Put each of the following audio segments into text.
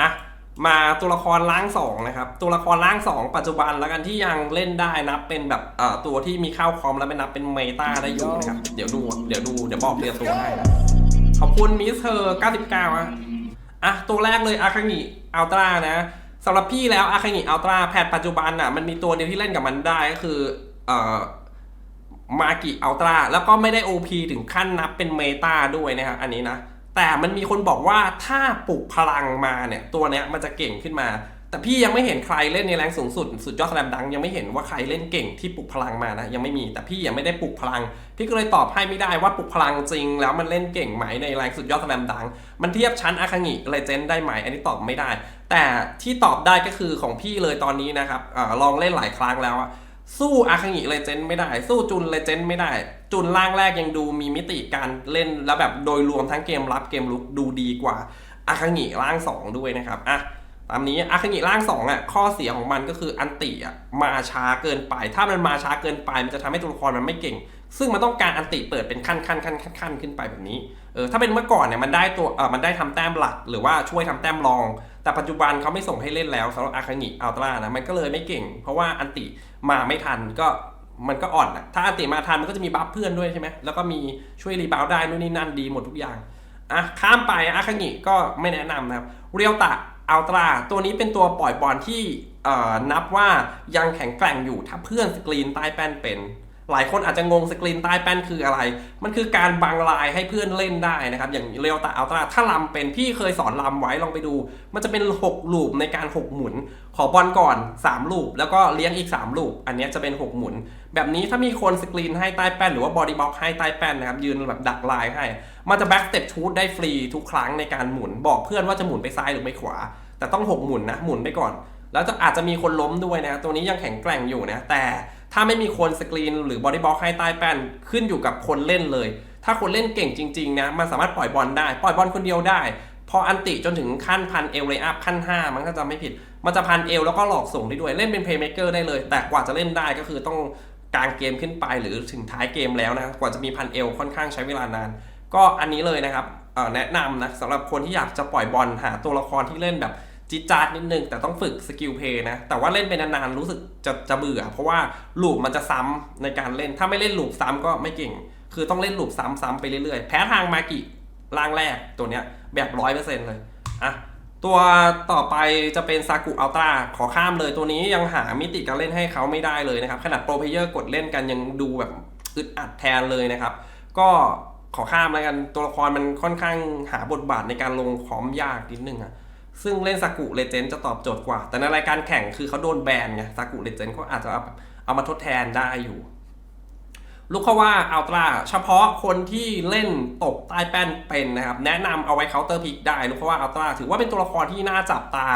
อะมาตัวละครล่างสองนะครับ ตัวละครล่างสองปัจจุบันแล้วกันที่ยังเล่นได้นับเป็นแบบเอ่อตัวที่มีเข้าคอมแล้วไม่นับเป็นเมตาได้อยู่นะครับ เดี๋ยวดูเดี๋ยวดูเดี๋ยวบอกเรียงตัวให้ขอบคุณมิสเธอร์99อะอะตัวแรกเลยอาคางิอัลตร้านะสำหรับพี่แล้วอาคางิอัลตร้าแพทปัจจุบันอะมันมีตัวเดียวที่เล่นกับมันได้ก็คือเอ่อมากิอัลตร้าแล้วก็ไม่ได้ OP ถึงขั้นนับเป็นเมตาด้วยนะครับอันนี้นะ แต่มันมีคนบอกว่าถ้าปลุกพลังมาเนี่ยตัวเนี้ยมันจะเก่งขึ้นมา แต่พี่ยังไม่เห็นใครเล่นในแรงสูงสุด สุดยอดแสลมดังยังไม่เห็นว่าใครเล่นเก่งที่ปลุกพลังมานะยังไม่มีแต่พี่ยังไม่ได้ปลุกพลัง พี่ก็เลยตอบให้ไม่ได้ว่าปลุกพลังจริง แล้วมันเล่นเก่งไหมในแรงสุดยอดแสลมดัง มันเทียบชั้นอาคางิเลเจนด์ได้ไหมอันนี้ตอบไม่ได้ แต่ที่ตอบได้ก็คือของพี่เลยตอนนี้นะครับอลองเล่นหลายครั้งแล้วอะ สู้อาคางิเลเจนไม่ได้ สู้จุนเลเจนไม่ได้ จุนล่างแรกยังดูมีมิติการเล่นแล้วแบบโดยรวมทั้งเกมรับเกมลุกดูดีกว่าอาคางิล่าง 2 ด้วยนะครับอะตามนี้อาคางิล่าง2อะข้อเสียของมันก็คืออันติอะมาช้าเกินไป ถ้ามันมาช้าเกินไปมันจะทำให้ตัวละครมันไม่เก่ง ซึ่งมันต้องการอันติเปิดเป็นขั้นขั้นขั้นขั้นขั้นขึ้นไปแบบนี้เออถ้าเป็นเมื่อก่อนเนี่ยมันได้ตัวเออมันได้ทำแต้มหลัก หรือว่าช่วยทำแต้มรอง แต่ปัจจุบันเขาไม่ส่งให้เล่นแล้วสำหรับอาคางิอัลตร้านะมันก็เลยไม่เก่ง เพราะว่าอันติมาไม่ทันก็มันก็อ่อนอะถ้าอันติมาทันมันก็จะมีบัฟเพื่อนด้วยใช่ไหมแล้วก็มีช่วยรีบาวได้นู่นนี่นั่นดีหมดทุกอย่างอะข้ามไปอาคางิก็ไม่แนะนำนะครับเรียวตะอัลตร้าตัวนี้เป็นตัวปล่อยบอลที่เอ่อนับว่ายังแข็งแกร่งอยู่ถ้าเพื่อนสกรีนใต้แป้นเป็น หลายคนอาจจะงงสกรีนใต้แป้นคืออะไร มันคือการบังลายให้เพื่อนเล่นได้นะครับ อย่างเรียวตะอัลตร้าถ้าลำเป็นพี่เคยสอนลำไว้ลองไปดู มันจะเป็น 6 ลูปในการ 6 หมุน ขอบอลก่อน 3 ลูป แล้วก็เลี้ยงอีก 3 ลูป อันนี้จะเป็น 6 หมุน แบบนี้ถ้ามีคนสกรีนให้ใต้แป้นหรือว่าบอดี้บ็อกให้ใต้แป้นนะครับยืนแบบดักลายให้ มันจะแบ็กสเต็ปชูดได้ฟรีทุกครั้งในการหมุน บอกเพื่อนว่าจะหมุนไปซ้ายหรือไปขวา แต่ต้อง 6 หมุนนะหมุนไปก่อน แล้วจะอาจจะมีคนล้มด้วยนะตัวนี้ยังแข็งแกร่งอยู่นะแต่ ถ้าไม่มีคนสกรีนหรือบอดี้บล็อกให้ใต้แป้นขึ้นอยู่กับคนเล่นเลย ถ้าคนเล่นเก่งจริงๆนะมันสามารถปล่อยบอลได้ ปล่อยบอลคนเดียวได้ พออันติจนถึงขั้นพันเอลเลยอัพขั้น 5 มันก็จะไม่ผิด มันจะพันเอลแล้วก็หลอกส่งได้ด้วยเล่นเป็นเพย์เมเกอร์ได้เลย แต่กว่าจะเล่นได้ก็คือต้องกลางเกมขึ้นไปหรือถึงท้ายเกมแล้วนะกว่าจะมีพันเอลค่อนข้างใช้เวลานาน ก็อันนี้เลยนะครับแนะนำนะสำหรับคนที่อยากจะปล่อยบอลหาตัวละครที่เล่นแบบ จิจาดนิดนึง แต่ต้องฝึกสกิลเพย์นะ แต่ว่าเล่นไปนานๆรู้สึกจะจะเบื่อ เพราะว่าลูปมันจะซ้ำในการเล่น ถ้าไม่เล่นลูปซ้ำก็ไม่เก่ง คือต้องเล่นลูปซ้ำๆไปเรื่อยๆ แพ้ทางมากิล่างแรกตัวเนี้ยแบบร้อยเปอร์เซ็นต์เลย อะ ตัวต่อไปจะเป็นซากุอัลตร้าขอข้ามเลยตัวนี้ยังหามิติการเล่นให้เขาไม่ได้เลยนะครับ ขนาดโปรเพลเยอร์กดเล่นกันยังดูแบบอึดอัดแทนเลยนะครับ ก็ขอข้ามแล้วกันตัวละครมันค่อนข้างหาบทบาทในการลงคอมยากนิดนึงอะ ซึ่งเล่นซากุเลเจนจะตอบโจทย์กว่า แต่ในรายการแข่งคือเขาโดนแบนไงซากุเลเจนเขาอาจจะเอามาทดแทนได้อยู่ ลูกเขาว่าอัลตราเฉพาะคนที่เล่นตกใต้แป้นเป็นนะครับ แนะนำเอาไว้เคาน์เตอร์พิกได้ ลูกเขาว่าอัลตราถือว่าเป็นตัวละครที่น่าจับตา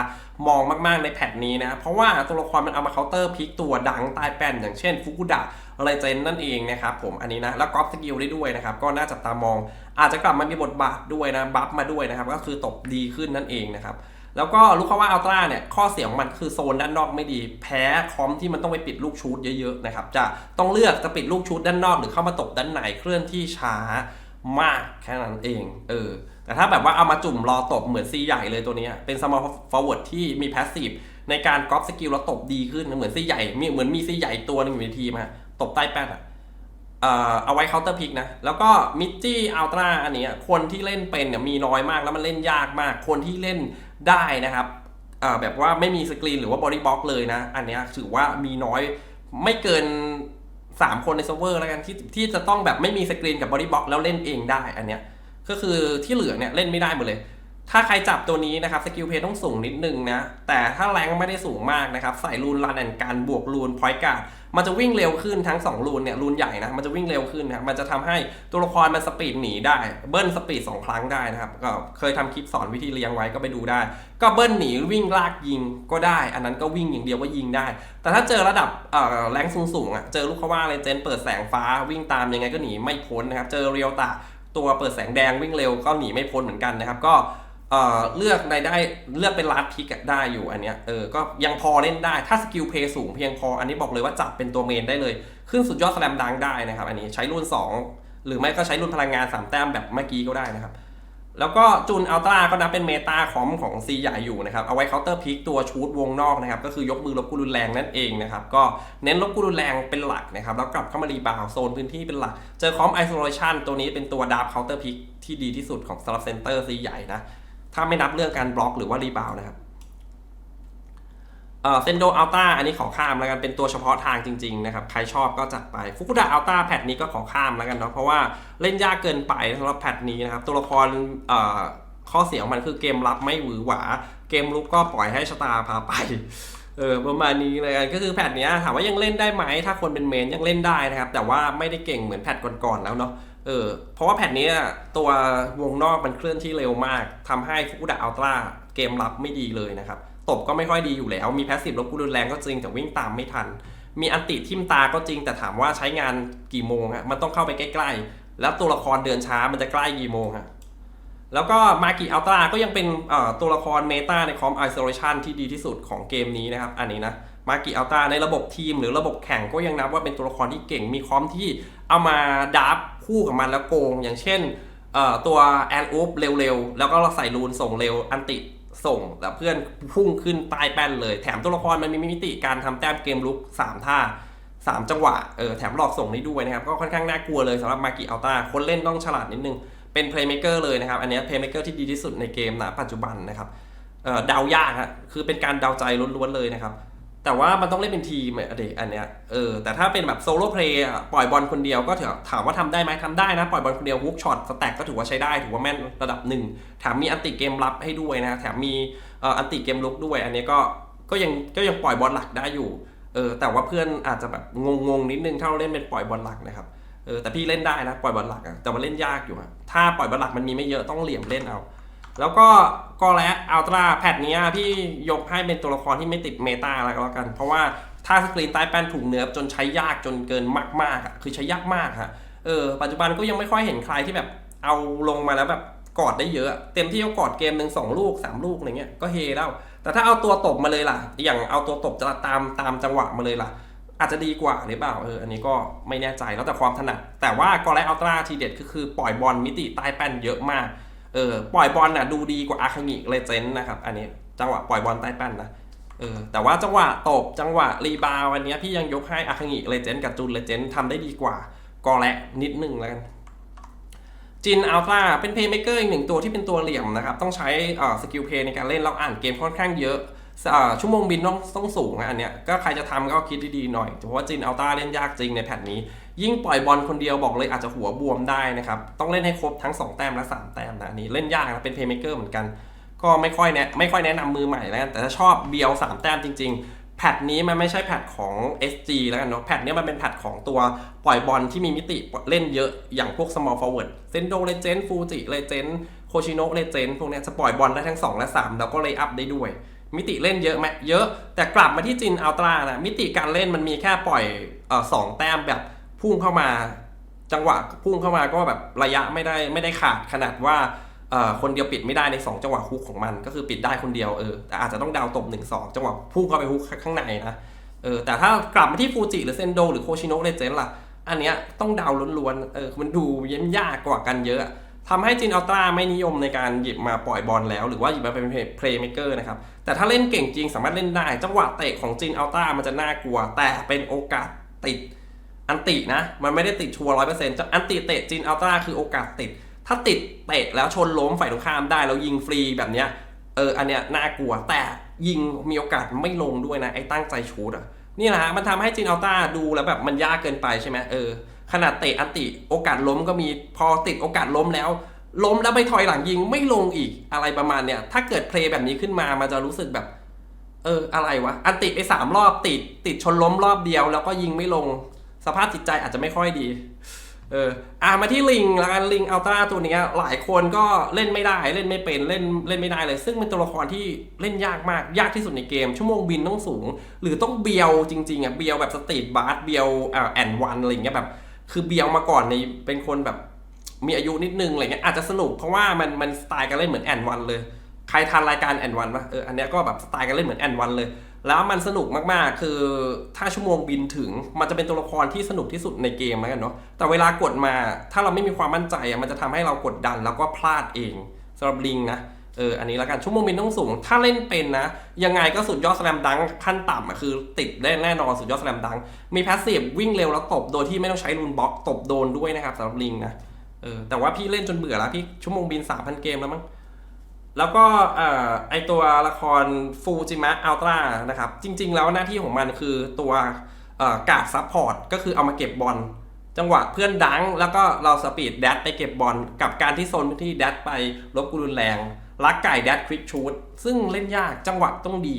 มองมากๆในแพทนี้นะ เพราะว่าตัวละครมันเอามาเคาน์เตอร์พิกตัวดังใต้แป้น อย่างเช่นฟุกุดะอะไรเจนนั่นเองนะครับผมอันนี้นะ แล้วกอล์ฟสกิลได้ด้วยนะครับ ก็น่าจับตามอง อาจจะกลับมามีบทบาทด้วยนะบัฟมาด้วยนะครับ ก็คือตบดีขึ้นนั่นเองนะครับ แล้วก็ลูกเขาว่าอัลตร้าเนี่ยข้อเสียของมันคือโซนด้านนอกไม่ดี แพ้คอมที่มันต้องไปปิดลูกชูดเยอะๆนะครับจะต้องเลือกจะปิดลูกชูดด้านนอกหรือเข้ามาตบด้านในเคลื่อนที่ช้ามากแค่นั้นเองเออแต่ถ้าแบบว่าเอามาจุ่มรอตบเหมือนซีใหญ่เลยตัวนี้เป็นสมอลฟอร์เวิร์ดที่มีแพสซีฟในการก๊อปสกิลแล้วตบดีขึ้นเหมือนซีใหญ่มีเหมือนมีซีใหญ่ตัวหนึ่งอยู่ในทีมฮะตบใต้แป้นอะเอาไว้เคาน์เตอร์พิกนะ แล้วก็มิจี้อัลตร้าอันนี้คนที่เล่นเป็นเนี่ยมีน้อยมากแล้วมันเล่นยากมาก คนที่เล่น ได้นะครับแบบว่าไม่มีสกรีนหรือว่าบอดี้บล็อกเลยนะ อันเนี้ยถือว่ามีน้อยไม่เกิน 3 คนในเซิร์ฟเวอร์แล้วกันที่ที่จะต้องแบบไม่มีสกรีนกับบอดี้บล็อกแล้วเล่นเองได้อันเนี้ยก็คือที่เหลือเนี่ยเล่นไม่ได้หมดเลย ถ้าใครจับตัวนี้นะครับสกิลเพย์ต้องสูงนิดนึงนะ แต่ถ้าแรงไม่ได้สูงมากนะครับ ใส่รูนรันแอนการบวกรูนพอยต์การ์ดมันจะวิ่งเร็วขึ้นทั้ง 2 รูนเนี่ยรูนใหญ่นะมันจะวิ่งเร็วขึ้นนะมันจะทำให้ตัวละครมันสปีดหนีได้เบิ้ลสปีดสองครั้งได้นะครับ ก็เคยทำคลิปสอนวิธีเลี้ยงไว้ก็ไปดูได้ ก็เบิ้ลหนีวิ่งลากยิงก็ได้ อันนั้นก็วิ่งอย่างเดียวก็ยิงได้ แต่ถ้าเจอระดับเอ่อแรงสูงๆอะเจอลูกเขาว่าเลยเจนเปิดแสงฟ้าวิ่งตามยังไงก็หนีไม่พ้นนะครับเจอเรียวตะตัวเปิดแสงแดงวิ่งเร็วก็หนีไม่พ้นเหมือนกันนะครับก็ เลือกในได้เลือกเป็นลัดพิกได้อยู่อันเนี้ยเออก็ยังพอเล่นได้ถ้าสกิลเพย์สูงเพียงพออันนี้บอกเลยว่าจับเป็นตัวเมนได้เลย ขึ้นสุดยอดสแลมดังได้นะครับ อันนี้ใช้รุ่น 2 หรือไม่ก็ใช้รุ่นพลังงาน 3 แต้มแบบเมื่อกี้ก็ได้นะครับ แล้วก็จูนอัลตร้าก็นับเป็นเมตาของของซีใหญ่อยู่นะครับเอาไว้เคาน์เตอร์พิกตัวชูดวงนอกนะครับก็คือยกมือลบกุรุนแรงนั่นเองนะครับก็เน้นลบกุรุนแรงเป็นหลักนะครับแล้วกลับเข้ามารีบาวด์โซนพื้นที่เป็นหลัก เจอคอมไอโซเลชันตัวนี้เป็นตัวดาร์ฟเคาน์เตอร์พิกที่ดีที่สุดของสำหรับเซนเตอร์ซีใหญ่นะ ถ้าไม่นับเรื่องการบล็อกหรือว่ารีบาวนะครับเซนโดอัลต้าอันนี้ขอข้ามแล้วกันเป็นตัวเฉพาะทางจริงๆนะครับ ใครชอบก็จัดไปฟุกุดะอัลต้าแพทนี้ก็ขอข้ามแล้วกันเนาะเพราะว่าเล่นยากเกินไปสำหรับแพทนี้นะครับ ตัวละครข้อเสียของมันคือเกมรับไม่หวือหวา เกมลุกก็ปล่อยให้ชะตาพาไปเออประมาณนี้เลยกันก็คือแพทเนี้ยถามว่ายังเล่นได้ไหมถ้าคนเป็นเมนยังเล่นได้นะครับ แต่ว่าไม่ได้เก่งเหมือนแพทก่อนๆแล้วเนาะ เออเพราะว่าแพทเนี้ตัววงนอกมันเคลื่อนที่เร็วมากทำให้ฟุกุดะอัลตร้าเกมรับไม่ดีเลยนะครับ ตบก็ไม่ค่อยดีอยู่แล้ว มีแพสซีฟลบกุรุนแรงก็จริงแต่วิ่งตามไม่ทัน มีอันติทิมตาก็จริงแต่ถามว่าใช้งานกี่โมงฮะมันต้องเข้าไปใกล้ๆ แล้วตัวละครเดินช้ามันจะใกล้กี่โมงฮะแล้วก็มากิอัลตราก็ยังเป็นตัวละครเมตาในคอมไอโซเลชันที่ดีที่สุดของเกมนี้นะครับ อันนี้นะมากิอัลตราในระบบทีม หรือระบบแข่งก็ยังนับว่าเป็นตัวละครที่เก่งมีคอมที่เอามาดับ คู่กับมันแล้วโกง อย่างเช่นตัวแอนอูฟเร็วๆ แล้วก็เราใส่รูนส่งเร็วอันติส่งแล้วเพื่อนพุ่งขึ้นใต้แป้นเลย แถมตัวละครมันมีมิติการทำแต้มเกมลุก 3 ท่า 3 จังหวะเออแถมหลอกส่งได้ด้วยนะครับ ก็ค่อนข้างน่ากลัวเลยสำหรับมากิอัลตาคนเล่นต้องฉลาดนิดนึง เป็นเพลย์เม k เกอร์เลยนะครับ อันนี้เพลย์เม k เกอร์ที่ดีที่สุดในเกมนะปัจจุบันนะครับเอ่อเดายากฮะคือเป็นการเดาใจล้วนๆเลยนะครับ แต่ว่ามันต้องเล่นเป็นทีมอะเด็กอันเนี้ยเออแต่ถ้าเป็นแบบโซโล่เพลย์ปล่อยบอลคนเดียวก็ถือถามว่าทำได้ไหมทำได้นะ ปล่อยบอลคนเดียวฮุกช็อตสแต็กก็ถือว่าใช้ได้ ถือว่าแม่นระดับหนึ่งแถมมีอันติเกมรับให้ด้วยนะแถมมีอันติเกมลุกด้วย อันนี้ก็ก็ยังก็ยังปล่อยบอลหลักได้อยู่เออแต่ว่าเพื่อนอาจจะแบบงงๆนิดนึงถ้าเราเล่นเป็นปล่อยบอลหลักนะครับเออแต่พี่เล่นได้นะปล่อยบอลหลักอะแต่ว่าเล่นยากอยู่อะถ้าปล่อยบอลหลักมันมีไม่เยอะต้องเหลี่ยมเล่นเอา แล้วก็ก็และอัลตร้าแพทนี้พี่ยกให้เป็นตัวละครที่ไม่ติดเมตาแล้วก็แล้วกัน เพราะว่าถ้าสกรีนใต้แป้นถูกเนื้อจนใช้ยากจนเกินมากๆอะคือใช้ยากมากฮะเออปัจจุบันก็ยังไม่ค่อยเห็นใครที่แบบเอาลงมาแล้วแบบกอดได้เยอะ เต็มที่ก็กอดเกมหนึ่งสองลูกสามลูกอะไรเงี้ยก็เฮแล้ว แต่ถ้าเอาตัวตบมาเลยล่ะ อย่างเอาตัวตบจะตามตามจังหวะมาเลยล่ะ อาจจะดีกว่าหรือเปล่าเอออันนี้ก็ไม่แน่ใจแล้วแต่ความถนัดแต่ว่ากอไลอัลตราทีเด็ดก็คือปล่อยบอลมิติใต้แป้นเยอะมาก เออปล่อยบอลน่ะดูดีกว่าอาคางิเลเจนนะครับ อันนี้จังหวะปล่อยบอลใต้แป้นนะเออแต่ว่าจังหวะตบจังหวะรีบาวันนี้พี่ยังยกให้อาคางิเลเจนกับจูนเลเจนทำได้ดีกว่ากอและนิดนึงแล้วกันจินอัลตราเป็นเพย์เม k เกอร์อีกหนึ่งตัวที่เป็นตัวเหลี่ยมนะครับ ต้องใช้สกิลเพย์ในการเล่นแล้วอ่านเกมค่อนข้างเยอะ ชั่วโมงบินต้องต้องสูงอันเนี้ยก็ใครจะทำก็คิดดีๆหน่อย เพราะว่าจินอัลตราเล่นยากจริงในแพทนี้ ยิ่งปล่อยบอลคนเดียวบอกเลยอาจจะหัวบวมได้นะครับ ต้องเล่นให้ครบทั้ง 2 แต้มและ 3 แต้มนะอันนี้เล่นยากนะเป็นเพย์เมเกอร์เหมือนกัน ก็ไม่ค่อยแนะไม่ค่อยแนะนำมือใหม่แล้วกันแต่ถ้าชอบเบียว3แต้มจริง ๆ แพทนี้มันไม่ใช่แพทของ SG แล้วกันเนาะแพทนี้มันเป็นแพทของตัวปล่อยบอลที่มีมิติเล่นเยอะอย่างพวก small forward เซนโดเลเจนฟูจิเลเจนโคชิโนะเลเจนพวกเนี้ยจะปล่อยบอลได้ทั้ง 2 และ 3 แล้วก็เลย์อัพได้ด้วย มิติเล่นเยอะไหมเยอะแต่กลับมาที่จินอัลตร้านะมิติการเล่นมันมีแค่ปล่อยอสองแต้มแบบพุ่งเข้ามา จังหวะพุ่งเข้ามาก็แบบระยะไม่ได้ไม่ได้ขาดขนาดว่าคนเดียวปิดไม่ได้ใน 2 จังหวะฮุกของมัน ก็คือปิดได้คนเดียวเออแต่อาจจะต้องดาวตบ1 2 จังหวะพุ่งเข้าไปฮุกข้างในนะเออแต่ถ้ากลับมาที่ฟูจิหรือเซนโดหรือโคชิโนะเลเจนล่ะ อันเนี้ยต้องดาวล้วนๆเออมันดูเย็นยากกว่ากันเยอะ ทำให้จินอัลตราไม่นิยมในการหยิบมาปล่อยบอลแล้ว หรือว่าหยิบมาเป็นเพลย์เม k เกอร์นะครับ แต่ถ้าเล่นเก่งจริงสามารถเล่นได้ จังหวะเตะของจินอัลตรามันจะน่ากลัว แต่เป็นโอกาสติดอันตินะ มันไม่ได้ติดชัวร้อยเปอร์เซ็นต์อันติเตะจินอัลตราคือโอกาสติด ถ้าติดเตะแล้วชนล้มฝ่ายตรงข้ามได้แล้วยิงฟรีแบบเนี้ยเอออันเนี้ยน่ากลัวแต่ยิงมีโอกาสไม่ลงด้วยนะไอ้ตั้งใจชูดอะนี่แหละฮะมันทำให้จินอัลตราดูแล้วแบบมันยากเกินไปใช่ไหมเออ ขนาดเตะอันติโอกาสล้มก็มีพอติดโอกาสล้มแล้ว ล้มแล้วไม่ถอยหลังยิงไม่ลงอีกอะไรประมาณเนี้ยถ้าเกิดเพลย์แบบนี้ขึ้นมามันจะรู้สึกแบบ เอออะไรวะอันติไปสามรอบติดติดชนล้มรอบเดียว แล้วก็ยิงไม่ลง สภาพจิตใจอาจจะไม่ค่อยดีเอออะมาที่ลิงแล้วกันลิงอัลตร้าตัวนี้หลายคนก็เล่นไม่ได้เล่นไม่เป็นเล่นเล่นไม่ได้เลย ซึ่งเป็นตัวละครที่เล่นยากมากยากที่สุดในเกม ชั่วโมงบินต้องสูง หรือต้องเบียวจริงๆอะเบียวแบบสตรีทบาร์เบียวอ่าแอนวันอะไรอย่างเงี้ยแบบ คือเบียวมาก่อนในเป็นคนแบบมีอายุนิดนึงอะไรเงี้ยอาจจะสนุกเพราะว่ามันมันสไตล์การเล่นเหมือนแอนวันเลย ใครทันรายการแอนวันปะเอออันเนี้ยก็แบบสไตล์การเล่นเหมือนแอนวันเลย แล้วมันสนุกมากๆ คือถ้าชั่วโมงบินถึง มันจะเป็นตัวละครที่สนุกที่สุดในเกมแล้วกันเนาะแต่เวลากดมาถ้าเราไม่มีความมั่นใจอะมันจะทำให้เรากดดันแล้วก็พลาดเองสำหรับลิงนะ เอออันนี้แล้วกันชั่วโมงบินต้องสูง ถ้าเล่นเป็นนะ ยังไงก็สุดยอดสแลมดังขั้นต่ำอะคือติดได้แน่นอนสุดยอดสแลมดัง มีแพสซีฟวิ่งเร็วแล้วตบโดยที่ไม่ต้องใช้รูนบล็อกตบโดนด้วยนะครับสำหรับลิงนะเออแต่ว่าพี่เล่นจนเบื่อแล้วพี่ชั่วโมงบิน 3,000 เกมแล้วมั้งแล้วก็เอ่อไอตัวละครฟูจิมะอัลตร้านะครับ จริง ๆ แล้วหน้าที่ของมันคือตัวเอ่อกาดซับพอร์ตก็คือเอามาเก็บบอลจังหวะเพื่อนดัง แล้วก็เราสปีดแดดไปเก็บบอลกับการที่โซนพื้นที่แดดไปลบกูรุนแรง ลักไก่แดดควิกชูดซึ่งเล่นยากจังหวะต้องดี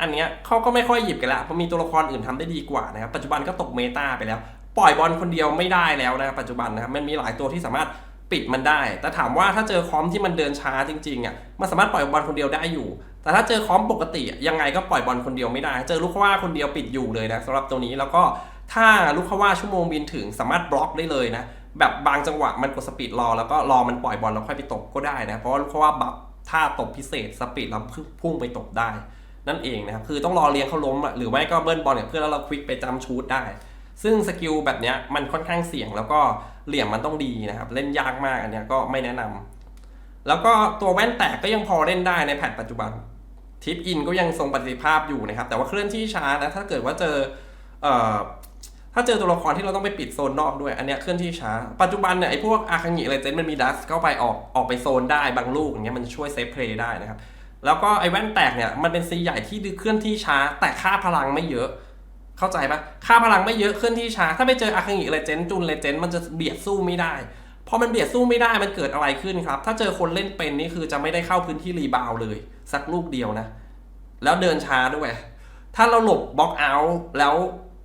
อันเนี้ยเขาก็ไม่ค่อยหยิบกันละเพราะมีตัวละครอื่นทำได้ดีกว่านะครับปัจจุบันก็ตกเมตาไปแล้ว ปล่อยบอลคนเดียวไม่ได้แล้วนะครับปัจจุบันนะครับมันมีหลายตัวที่สามารถปิดมันได้ แต่ถามว่าถ้าเจอคอมที่มันเดินช้าจริงๆอะมันสามารถปล่อยบอลคนเดียวได้อยู่ แต่ถ้าเจอคอมปกติยังไงก็ปล่อยบอลคนเดียวไม่ได้ เจอลูกว่าคนเดียวปิดอยู่เลยนะสำหรับตัวนี้แล้วก็ถ้าลูกว่าชั่วโมงบินถึงสามารถบล็อกได้เลยนะแบบบางจังหวะมันกดสปีดรอแล้วก็รอมันปล่อยบอลแล้วค่อยไปตบก็ได้นะเพราะว่าลูกว่าบัฟ ท่าตบพิเศษสปีดแล้วพุ่งไปตบได้ นั่นเองนะครับ คือต้องรอเลี้ยงเขาล้มหรือไม่ก็เบิ้ลบอลกับเพื่อแล้วเราควิกไปจำชูดได้ ซึ่งสกิลแบบเนี้ยมันค่อนข้างเสี่ยง แล้วก็เหลี่ยมมันต้องดีนะครับ เล่นยากมากอันเนี้ยก็ไม่แนะนำแล้วก็ตัวแว่นแตกก็ยังพอเล่นได้ในแพทปัจจุบันทิปอินก็ยังทรงประสิทธิภาพอยู่นะครับ แต่ว่าเคลื่อนที่ช้านะถ้าเกิดว่าเจอเอ ถ้าเจอตัวละครที่เราต้องไปปิดโซนนอกด้วย อันเนี้ยเคลื่อนที่ช้า ปัจจุบันเนี่ยไอ้พวกอาคังิอะไรเจนมันมีดัสเข้าไปออกออกไปโซนได้บางลูกอย่างเงี้ยมันช่วยเซฟเพลย์ได้นะครับ แล้วก็ไอ้แว่นแตกเนี่ยมันเป็นซีใหญ่ที่เคลื่อนที่ช้า แต่ค่าพลังไม่เยอะ เข้าใจปะค่าพลังไม่เยอะเคลื่อนที่ช้า ถ้าไปเจออาคังิเลเจนจุนเลเจนมันจะเบียดสู้ไม่ได้พอมันเบียดสู้ไม่ได้มันเกิดอะไรขึ้นครับ ถ้าเจอคนเล่นเป็นนี่คือจะไม่ได้เข้าพื้นที่รีบาวเลย สักลูกเดียวนะ แล้วเดินช้าด้วย ถ้าเราหลบบล็อกเอาท์แล้ว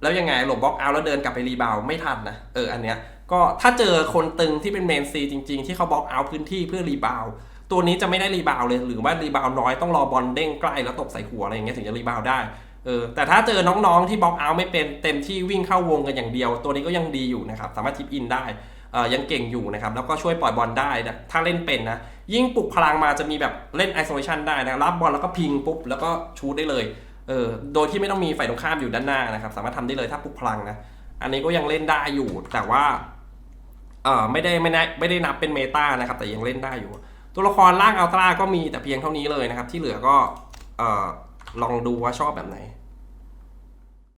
แล้วยังไงหลบบล็อกเอาแล้วเดินกลับไปรีบาวไม่ทันนะเอออันเนี้ยก็ถ้าเจอคนตึงที่เป็นเมนซีจริง ๆ ที่เขาบล็อกเอาพื้นที่เพื่อรีบาวตัวนี้จะไม่ได้รีบาวเลย หรือว่ารีบาวน้อยต้องรอบอลเด้งใกล้แล้วตบใส่หัวอะไรอย่างเงี้ยถึงจะรีบาวได้เออแต่ถ้าเจอน้องๆที่บล็อกเอาไม่เป็นเต็มที่วิ่งเข้าวงกันอย่างเดียว ตัวนี้ก็ยังดีอยู่นะครับสามารถทิปอินได้เออยังเก่งอยู่นะครับแล้วก็ช่วยปล่อยบอลได้ถ้าเล่นเป็นนะยิ่งปลุกพลังมาจะมีแบบเล่นไอโซเลชันได้นะรับบอลแล้วก็พิงปุ๊บแล้วก็ชูดได้เลย เออโดยที่ไม่ต้องมีฝ่ายตรงข้ามอยู่ด้านหน้านะครับ สามารถทำได้เลยถ้าปลุกพลังนะอันนี้ก็ยังเล่นได้อยู่ แต่ว่าเออไม่ได้ไม่ได้ไม่ได้นับเป็นเมตานะครับ แต่ยังเล่นได้อยู่ ตัวละครล่างอัลตร้าก็มีแต่เพียงเท่านี้เลยนะครับ ที่เหลือก็เออลองดูว่าชอบแบบไหน